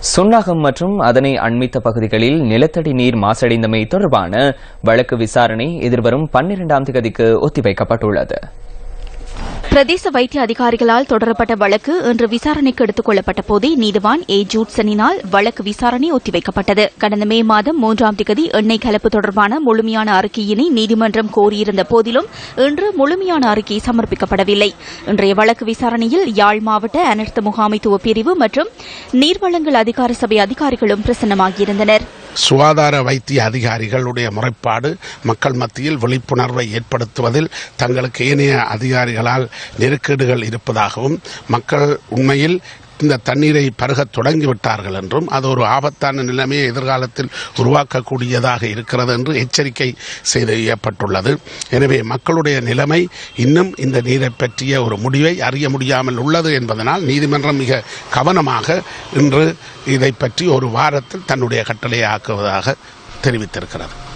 சுன்னாகம் மற்றும் அதனை அண்மித்த பகுதிகளில் நிலத்தடி நீர் மாசடைந்தமை தொடர்பான வழக்கு விசாரணை எதிர்வரும் பன்னிரண்டாம் தேதிக்கு ஒத்திவைக்கப்பட்டுள்ளது. பிரதேச வைத்திய அதிகாரிகளால் தொடரப்பட்ட வழக்கு இன்று விசாரணைக்கு எடுத்துக் கொள்ளப்பட்ட போதே நீதிவான் ஏ. ஜூட்சனினால் வழக்கு விசாரணை ஒத்திவைக்கப்பட்டது. கடந்த மே மாதம் மூன்றாம் திகதி எண்ணெய் கலப்பு தொடர்பான முழுமையான அறிக்கையினை நீதிமன்றம் கோரியிருந்த போதிலும் இன்று முழுமையான அறிக்கை சமர்ப்பிக்கப்படவில்லை. இன்றைய வழக்கு விசாரணையில் யாழ் மாவட்ட அனர்த்த முகாமைத்துவ பிரிவு மற்றும் நீர்வளங்கள் அதிகார சபை அதிகாரிகளும் பிரசன்னமாகியிருந்தனர். சுகாதார வைத்திய அதிகாரிகளுடைய முறைப்பாடு மக்கள் மத்தியில் விழிப்புணர்வை ஏற்படுத்துவதில் தங்களுக்கு ஏனைய அதிகாரிகளால் நெருக்கீடுகள் இருப்பதாகவும் மக்கள் உண்மையில் இந்த தண்ணீரை பருகத் தொடங்கிவிட்டார்கள் என்றும் அது ஒரு ஆபத்தான நிலைமையை எதிர்காலத்தில் உருவாக்கக்கூடியதாக இருக்கிறது என்று எச்சரிக்கை செய்யப்பட்டுள்ளது. எனவே மக்களுடைய நிலைமை இன்னும் இந்த நீரை பற்றிய ஒரு முடிவை அறிய முடியாமல் உள்ளது என்பதனால் நீதிமன்றம் மிக கவனமாக இன்று இதை பற்றி ஒரு வாரத்தில் தன்னுடைய கட்டளையை ஆக்குவதாக தெரிவித்திருக்கிறது.